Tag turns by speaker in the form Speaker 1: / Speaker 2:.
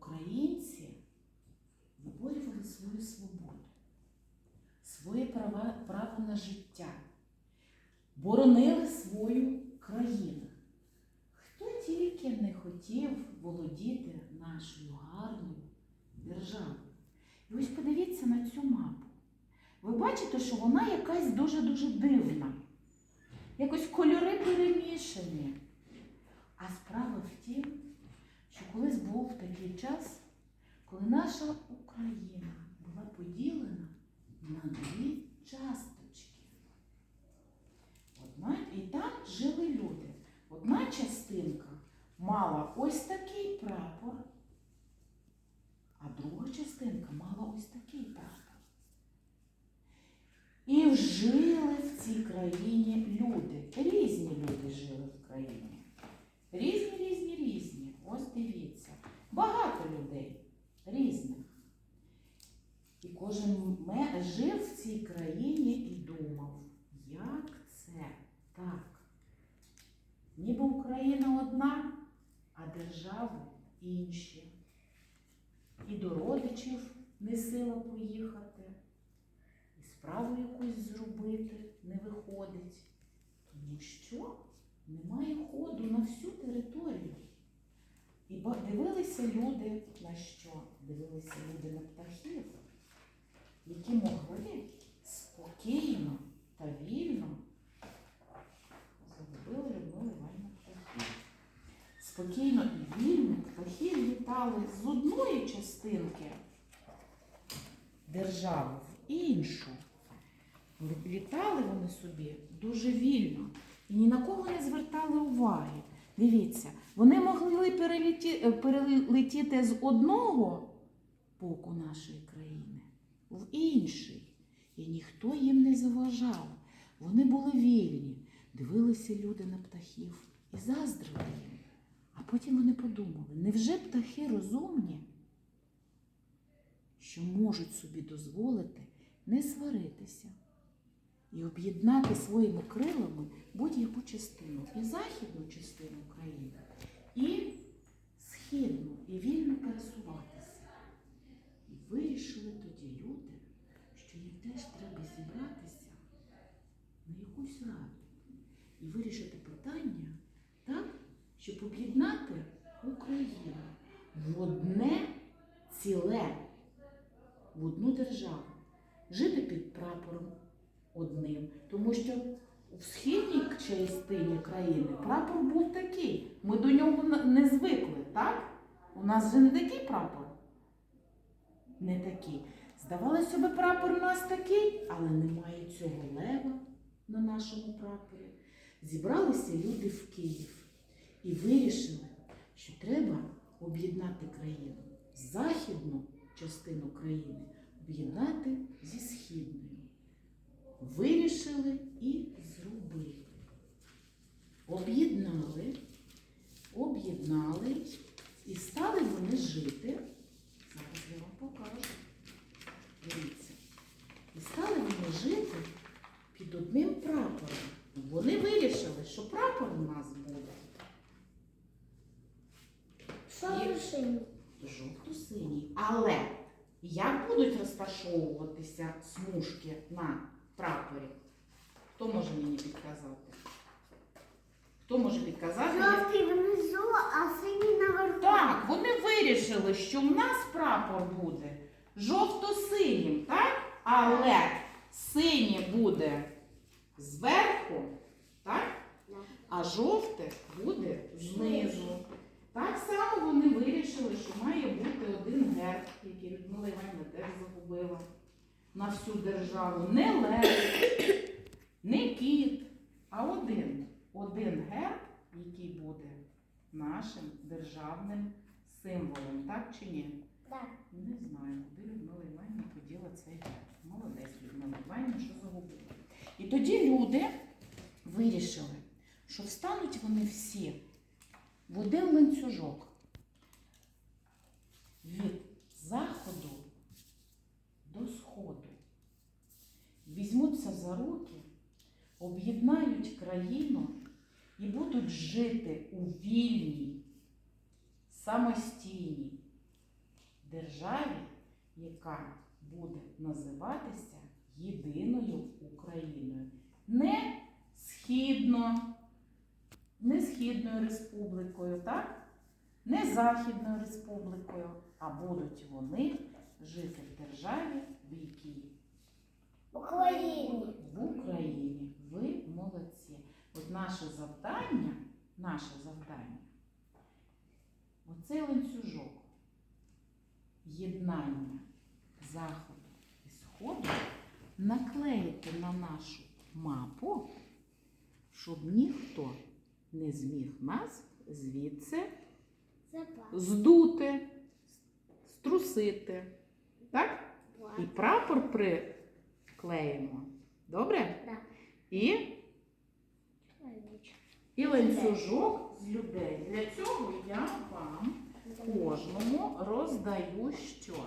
Speaker 1: українці виборювали свою свободу, своє права, право на життя, боронили свою країну. Хто тільки не хотів володіти нашою гарною державою. І ось подивіться на цю мапу. Ви бачите, що вона якась дуже-дуже дивна. Якось кольори перемішані. А справа в тім, такий час, коли наша Україна була поділена на дві часточки. Одна, і там жили люди. Одна частинка мала ось такий прапор, а друга частинка мала ось такий прапор. І жили в цій країні люди. Різні люди жили в країні. Різні, різні, різні. Ось дивіться. Багато людей різних. І кожен ме- жив в цій країні і думав, як це так? Ніби Україна одна, а держави інші. І до родичів не сила поїхати, і справу якусь зробити не виходить. Тому немає ходу на всю територію. І дивилися люди на що? Дивилися люди на птахів, які могли спокійно та вільно загубили Людмила Іванівна птахів. Спокійно і вільно птахи літали з одної частинки держави в іншу. Літали вони собі дуже вільно і ні на кого не звертали уваги. Дивіться, вони могли перелеті- перелетіти з одного боку нашої країни в інший. І ніхто їм не заважав. Вони були вільні, дивилися люди на птахів і заздрили їм. А потім вони подумали, невже птахи розумні, що можуть собі дозволити не сваритися і об'єднати своїми крилами будь-яку частину і західну частину країни, і східну, і вільно пересуватися. І вирішили тоді люди, що їм теж треба зібратися на якусь раду і вирішити питання так, щоб об'єднати Україну в одне ціле, в одну державу, жити під прапором одним. Тому що в східній частині країни прапор був такий. Ми до нього не звикли, так? У нас же не такий прапор. Не такий. Здавалося би, прапор у нас такий, але немає цього лева на нашому прапорі. Зібралися люди в Київ і вирішили, що треба об'єднати країну. Західну частину країни об'єднати зі східною. Вирішили і зробили. Об'єднали, об'єднали і стали вони жити. Зараз я вам покажу. Дивіться. І стали вони жити під одним прапором. Вони вирішили, що прапор у нас буде
Speaker 2: Сорушин.
Speaker 1: жовто-синій. Але як будуть розташовуватися смужки на прапорі? Хто може мені підказати? Хто може підказати?
Speaker 2: Жовтий внизу, а синій наверху.
Speaker 1: Так, вони вирішили, що в нас прапор буде жовто-синім, так? Але синє буде зверху. А жовте буде знизу. Так само вони вирішили, що має бути один герб, який Людмила Іванівна теж загубила на всю державу. Не лев, не кіт, а один. Один герб, який буде нашим державним символом, так чи ні?
Speaker 2: Так.
Speaker 1: Не знаю, куди Людмила Іванівна поділа цей герб. Молодець Людмила Іванівна, що загубила. І тоді люди вирішили, що встануть вони всі в один ланцюжок від заходу до сходу. Візьмуться за руки, об'єднають країну і будуть жити у вільній, самостійній, державі, яка буде називатися Єдиною Східною республікою, так? Не Західною республікою, а будуть вони жити в державі, в якій
Speaker 2: Україні.
Speaker 1: в Україні. Ви молодці. От наше завдання, наше завдання, оцей ланцюжок єднання Заходу і Сходу наклеїти на нашу мапу, щоб ніхто не зміг нас звідси здути, струсити. Так? І прапор приклеїмо. Добре?
Speaker 2: Так.
Speaker 1: І, і ланцюжок з людей. Для цього я вам кожному роздаю що?